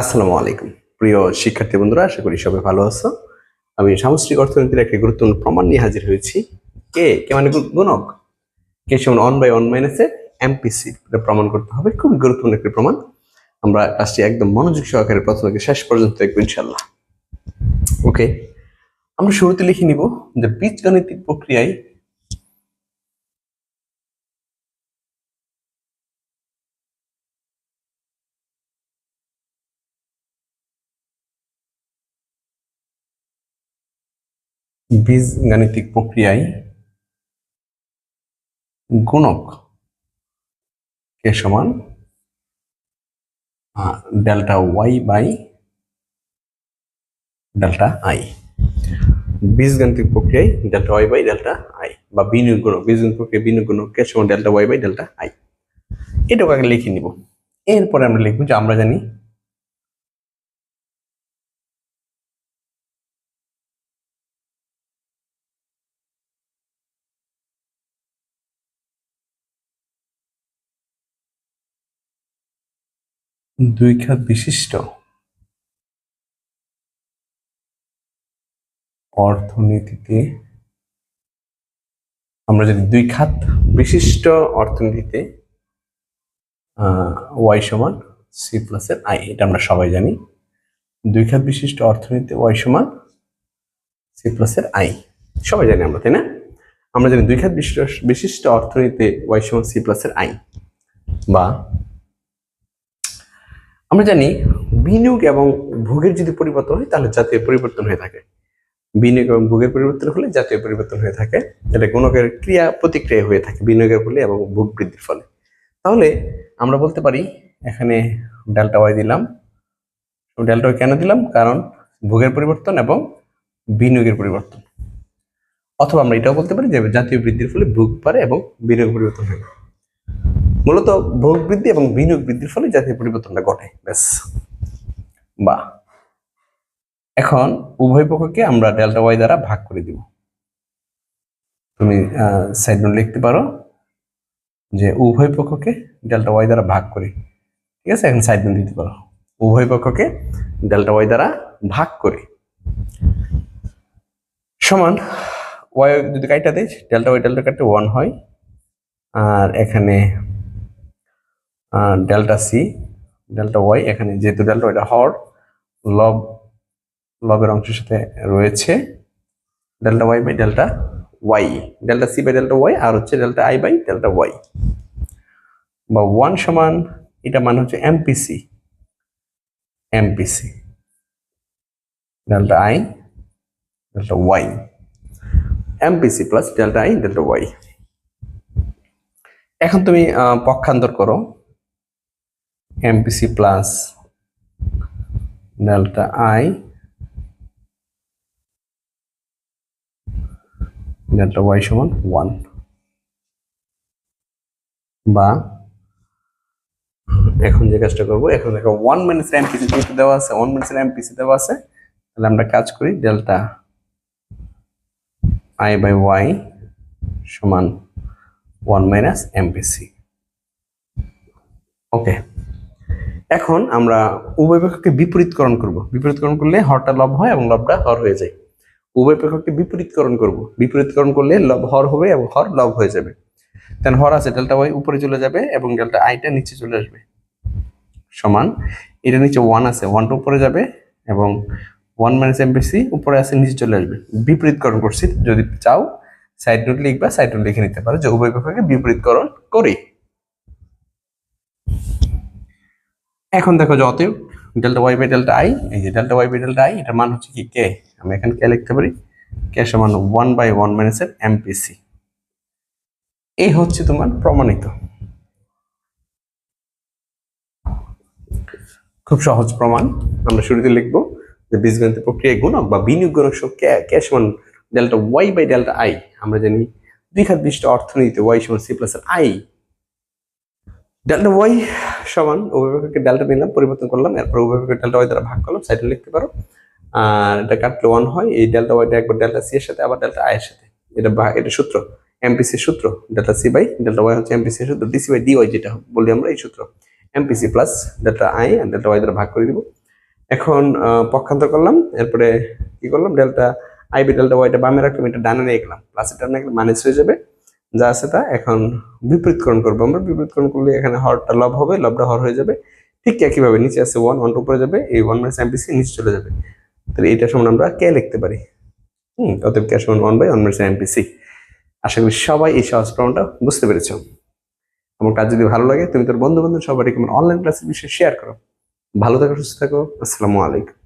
আসসালামু আলাইকুম। প্রিয় শিক্ষার্থী বন্ধুরা, আশা করি সবাই ভালো আছো। আমি সামষ্টিক অর্থনীতির একটি গুরুত্বপূর্ণ প্রমাণ নিয়ে হাজির হয়েছি। কে? কে মানে গুণক? কে সমান ওয়ান বাই ওয়ান মাইনাসে এমপিসি এটা প্রমাণ করতে হবে। খুবই গুরুত্বপূর্ণ একটি প্রমাণ। আমরা কাজটি একদম মনোযোগ সহকারে প্রথম শেষ পর্যন্ত দেখব ইনশাল্লাহ ওকে, আমরা শুরুতে লিখে নিব যে বীজগণিতিক প্রক্রিয়ায় বীজগাণিতিক প্রক্রিয়ায় গুণক কে সমান? Delta Y by delta I. বীজগাণিতিক প্রক্রিয়ায় delta Y by delta I বা বিনিয়োগ গুণক বীজগাণিক প্রক্রিয়া বিনিয়োগ গুণক কে সমান delta Y by delta I. এটাকে আগে লিখে নিব। এরপরে আমরা লিখব যে আমরা জানি দুই খাত বিশিষ্ট। অর্থনীতিতে আমরা যদি দুই খাত বিশিষ্ট অর্থনীতিতে ওয়াই সমান সি প্লাসের আই, এটা আমরা সবাই জানি। দুই খাত বিশিষ্ট অর্থনীতিতে ওয়াই সমান সি প্লাসের আই, সবাই জানি আমরা, তাই না? আমরা জানি দুই খাত বিশিষ্ট অর্থনীতিতে ওয়াই সমান সি প্লাসের আই বা আমরা জানি বিনিয়োগ এবং ভোগের যদি পরিবর্তন হয়, তাহলে জাতীয় পরিবর্তন হয়ে থাকে। বিনিয়োগ এবং ভোগের পরিবর্তন হলে জাতীয় পরিবর্তন হয়ে থাকে। এটা গুণকের ক্রিয়া প্রতিক্রিয়া হয়ে থাকে বিনিয়োগের ফলে এবং ভোগ বৃদ্ধির ফলে। তাহলে আমরা বলতে পারি, এখানে ডেল্টা ওয়াই দিলাম। ডেল্টা ওয়াই কেন দিলাম? কারণ ভোগের পরিবর্তন এবং বিনিয়োগের পরিবর্তন। অথবা আমরা এটাও বলতে পারি যে জাতীয় বৃদ্ধির ফলে ভোগ পারে এবং বিনিয়োগ পরিবর্তন হয়। মূলত ভোগ বৃদ্ধি এবং বিনিয়োগ বৃদ্ধির ফলে জাতীয় পরিবর্তনটা ঘটে। ব্যাস। বা এখন উভয় পক্ষকে আমরা ডেল্টা ওয়াই দ্বারা ভাগ করে দিব। তুমি সাইড নোট লিখতে পারো যে উভয় পক্ষকে ডেল্টা ওয়াই দ্বারা ভাগ করি। ঠিক আছে? এখন সাইড নোট দিতে পারো। উভয় পক্ষকে ডেল্টা ওয়াই দ্বারা ভাগ করে। সমান ওয়াই যদি কাইটা দেয় ডেল্টা ওয়াই ডেল্টা কাটতে ওয়ান হয়। আর এখানে ডেল্টা সি ডেল্টা ওয়াই এখানে যেহেতু ডেল্টা ওয়াইটা হর, লব, লবের অংশের সাথে রয়েছে delta Y by delta Y delta C by delta Y আর হচ্ছে delta I by delta Y বা ওয়ান সমান, এটা মানে হচ্ছে MPC MPC delta I delta Y MPC plus delta I delta Y এখন তুমি পক্ষান্তর করো। MPC plus delta I delta Y সমান ওয়ান বা এখন যে কাজটা করব, এখন দেখো ওয়ান মাইনাস এমপিসি যেহেতু দেওয়া আছে ওয়ান মাইনাস এমপিসি দেওয়া আছে, তাহলে আমরা কাজ করি ডেল্টা আই বাই ওয়াই সমান ওয়ান মাইনাস এমপিসি ওকে এখন আমরা উভয় পক্ষকে বিপরীতকরণ করব। বিপরীতকরণ করলে হরটা লব হয় এবং লবটা হর হয়ে যায়। উভয় পক্ষকে বিপরীতকরণ করব। বিপরীতকরণ করলে লব হর হবে এবং হর লব হয়ে যাবে। দেন হর আছে ডেল্টা ওয়াই উপরে চলে যাবে এবং ডেল্টা আইটা নিচে চলে আসবে। সমান, এটা নিচে ওয়ান আছে ওয়ানটা উপরে যাবে এবং ওয়ান মাইনাস এমপিসি উপরে আছে, নিচে চলে আসবে। বিপরীতকরণ করছি, যদি চাও সাইড নোট লিখবা সাইড নোট লিখে নিতে পারো যে উভয় পক্ষকে বিপরীতকরণ করি। এখন দেখো যে delta Y by delta I এই যে delta Y by delta I এটার মান হচ্ছে কি কে আমি এখানে কে লিখতে পারি। কে সমান ওয়ান বাই ওয়ান মাইনাসের এমপিসি এই হচ্ছে তোমার প্রমাণিত। খুব সহজ প্রমাণ। আমরা শুরুতে লিখব যে বীজগণিত প্রক্রিয়া গুণক বা বিনিয়োগ গুণক সহ কে কে সমান delta Y by delta I আমরা জানি দুই খাত বিশিষ্ট অর্থনীতিতে ওয়াই সমান C plus I delta Y সমান, উভয়পক্ষকে ডেল্টা নিলাম পরিবর্তন করলাম, এরপর উভয়পক্ষকে ডেলটা ওয়াই দ্বারা ভাগ করলাম সাইডে লিখতে পারো। আর এটা কাটলে ওয়ান হয়, এই ডেলটা ওয়াইটা একবার ডেল্টা সি এর সাথে, আবার ডেলটা আই এর সাথে। এটা এটা সূত্র এমপিসি সূত্র delta C by delta Y হচ্ছে এমপিসি সূত্র ডিসি বাই ডিওয়াই যেটা বলি আমরা, এই সূত্র। MPC plus delta I R delta Y দ্বারা ভাগ করে দিব। এখন পক্ষান্তর করলাম, এরপরে কি করলাম ডেল্টা আইবি ডেল্টা ওয়াইটা বামে রাখলাম, এটা ডানে নিয়ে গেলাম এটা ডানে গেলে মাইনাস হয়ে যাবে। যা আছে তা এখন বিপরীতকরণ করব আমরা। বিপরীতকরণ করলে এখানে হরটা লব হবে, লবটা হর হয়ে যাবে। ঠিক একইভাবে নিচে আছে ওয়ান ওয়ান উপরে যাবে, এই ওয়ান মাইনাস এমপিসি নিচে চলে যাবে। তাহলে এটা সমান আমরা কে লিখতে পারি। হুম, অতএব কে সমান one by one minus MPC আশা করি সবাই এই সহজ প্রমাণটা বুঝতে পেরেছ। আমার কাজ যদি ভালো লাগে, তুমি তোর বন্ধু বান্ধব সবাইকে আমার অনলাইন ক্লাসের বিষয়ে শেয়ার করো। ভালো থাকো, সুস্থ থাকো। আসসালামু আলাইকুম।